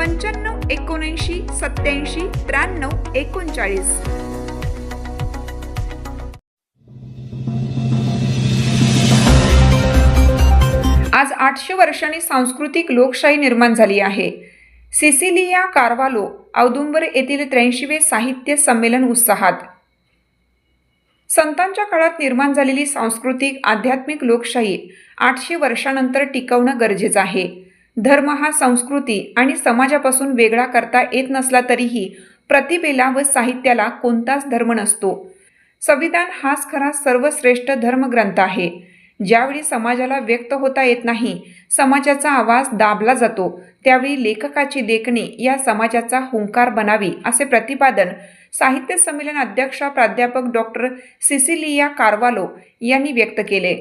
पंच्याण्णव एकोणऐंशी सत्याऐंशी त्र्याण्णव एकोणचाळीस. आज आठशे वर्षांनी सांस्कृतिक लोकशाही निर्माण झाली आहे. सिसिलिया कार्वालो औदुंबर येथील त्र्याऐंशीवे साहित्य संमेलन उत्साहात. संतांच्या काळात निर्माण झालेली सांस्कृतिक आध्यात्मिक लोकशाही आठशे वर्षानंतर टिकवणं गरजेचं आहे. धर्म हा संस्कृती आणि समाजापासून वेगळा करता येत नसला तरीही प्रतिभेला व साहित्याला कोणताच धर्म नसतो. संविधान हाच खरा सर्वश्रेष्ठ धर्मग्रंथ आहे. ज्यावेळी समाजाला व्यक्त होता येत नाही समाजाचा आवाज दाबला जातो त्यावेळी लेखकाची देखणी या समाजाचा हुंकार बनावी असे प्रतिपादन साहित्य संमेलन अध्यक्षा प्राध्यापक डॉक्टर सिसिलिया कार्वालो यांनी व्यक्त केले.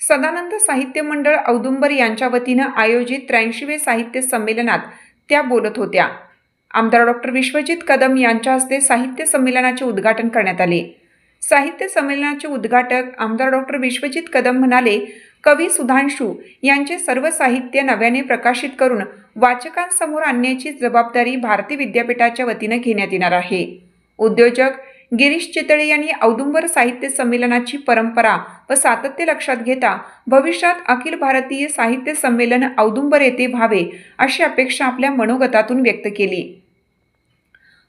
सदानंद साहित्य मंडळ औदुंबर यांच्या वतीनं आयोजित त्र्याऐंशीवे साहित्य संमेलनात त्या बोलत होत्या. आमदार डॉक्टर विश्वजित कदम यांच्या हस्ते साहित्य संमेलनाचे उद्घाटन करण्यात आले. साहित्य संमेलनाचे उद्घाटक आमदार डॉक्टर विश्वजित कदम म्हणाले कवी सुधांशू यांचे सर्व साहित्य नव्याने प्रकाशित करून वाचकांसमोर आणण्याची जबाबदारी भारती विद्यापीठाच्या वतीनं घेण्यात येणार आहे. उद्योजक गिरीश चितळे यांनी औदुंबर साहित्य संमेलनाची परंपरा व सातत्य लक्षात घेता भविष्यात अखिल भारतीय साहित्य संमेलन औदुंबर येथे व्हावे अशी अपेक्षा आपल्या मनोगतातून व्यक्त केली.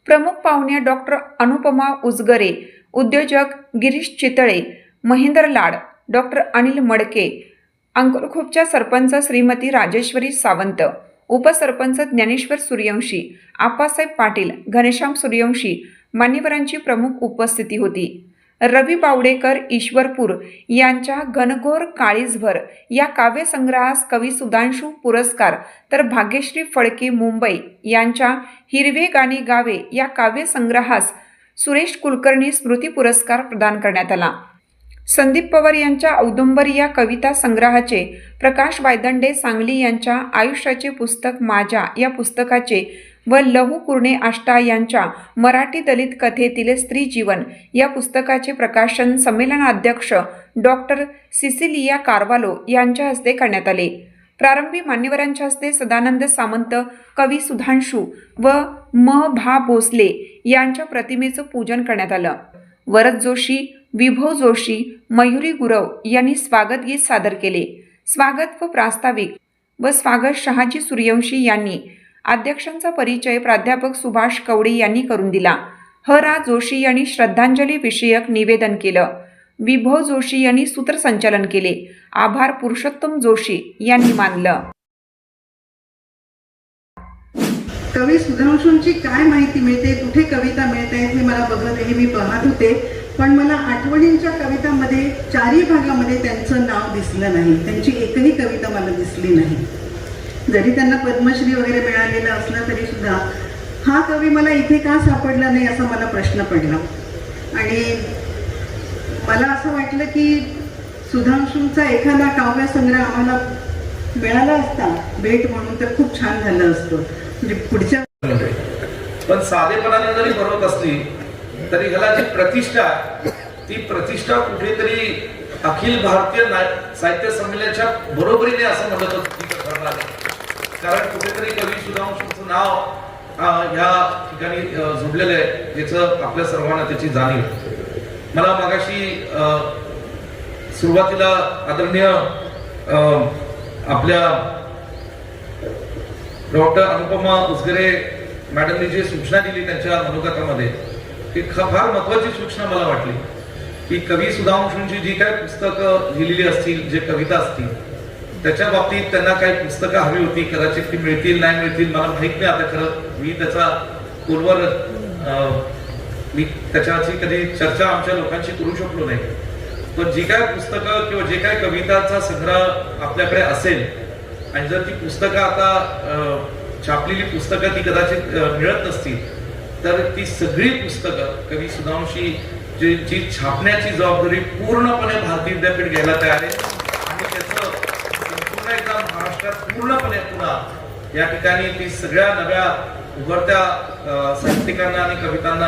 प्रमुख पाहुण्या डॉक्टर अनुपमा उजगरे उद्योजक गिरीश चितळे महेंद्र लाड डॉक्टर अनिल मडके अंकुरखोपच्या सरपंच श्रीमती राजेश्वरी सावंत उपसरपंच ज्ञानेश्वर सूर्यवंशी आप्पासाहेब पाटील घनश्याम सूर्यवंशी मान्यवरांची प्रमुख उपस्थिती होती. रवी बावडेकर ईश्वरपूर यांच्या घनघोर काळीजभर या काव्यसंग्रहास कवी सुधांशू पुरस्कार तर भाग्यश्री फडके मुंबई यांच्या हिरवे गाणी गावे या काव्यसंग्रहास सुरेश कुलकर्णी स्मृती पुरस्कार प्रदान करण्यात आला. संदीप पवार यांच्या औदुंबर या कविता संग्रहाचे प्रकाश वायदंडे सांगली यांच्या आयुष्याचे पुस्तक माझ्या या पुस्तकाचे व लहू कुर्णे आष्टा यांच्या मराठी दलित कथेतील स्त्री जीवन या पुस्तकाचे प्रकाशन संमेलनाध्यक्ष डॉक्टर सिसिलिया कार्वालो यांच्या हस्ते करण्यात आले. प्रारंभी मान्यवरांच्या हस्ते सदानंद सामंत कवी सुधांशू व म. भा. भोसले यांच्या प्रतिमेचं पूजन करण्यात आलं. वरद जोशी विभव जोशी मयुरी गुरव यांनी स्वागत गीत सादर केले. स्वागत व प्रास्ताविक व स्वागत शहाजी सूर्यवंशी यांनी अध्यक्षांचा परिचय प्राध्यापक सुभाष कवडे यांनी करून दिला. ह. रा. जोशी यांनी श्रद्धांजली विषयक निवेदन केलं. विभव जोशी यांनी सूत्रसंचालन केले. आभार पुरुषोत्तम जोशी यांनी मानलं. कवी सुधांशूंची काय माहिती मिळते? कुठे कविता मिळते हे मला बघत हे मी पाहत होते. पण मला आठवणींच्या कवितामध्ये चारही भागामध्ये त्यांचं नाव दिसलं नाही. त्यांची एकही कविता मला दिसली नाही. जरी त्यांना पद्मश्री वगैरे मिळालेलं असलं तरी सुद्धा हा कवी मला इथे का सापडला नाही असा मला प्रश्न पडला. आणि मला असं वाटलं की सुधांशूंचा एखादा काव्यसंग्रह आम्हाला मिळाला असता भेट म्हणून तर खूप छान झालं असतं. म्हणजे पुढच्या पण साधेपणाने जरी बनवत असली तरी ह्याला जी प्रतिष्ठा ती प्रतिष्ठा कुठेतरी अखिल भारतीय ना- साहित्य संमेलनाच्या बरोबरीने असं म्हणत होतं ठरणार कारण कुठेतरी कवी सुधांशूचं नाव या ह्या ठिकाणी अं, जोडलेलं आहे याचं आपल्या सर्वांना त्याची जाणीव. मला मागाशी अं, सुरुवातीला आदरणीय अं, आपल्या डॉक्टर अनुपमा उसगरे मॅडमनी जी सूचना दिली त्यांच्या मनोगतामध्ये ती फार महत्वाची सूचना मला वाटली. की कवी सुधांशूंची जी काय पुस्तकं लिहिलेली असतील जे कविता असतील त्याच्या बाबतीत त्यांना काही पुस्तकं हवी होती कदाचित ती मिळतील नाही मिळतील मला माहीत नाही आता खरं. मी त्याचा पूर्वर मी त्याच्याची कधी चर्चा आमच्या लोकांशी करू शकलो नाही. पण जी काय पुस्तकं किंवा जे काय कविताचा संग्रह आपल्याकडे असेल आणि जर ती पुस्तकं आता अं, छापलेली पुस्तकं ती कदाचित मिळत नसतील तर ती सगळी पुस्तकं कवी सुधांशी जे जी छापण्याची जबाबदारी पूर्णपणे भारतीय विद्यापीठ घ्यायला तयार आहे आणि त्याचं संपूर्ण एकदा महाराष्ट्रात पूर्णपणे पुन्हा या ठिकाणी ती सगळ्या नव्या उभरत्या साहित्यिकांना आणि कवितांना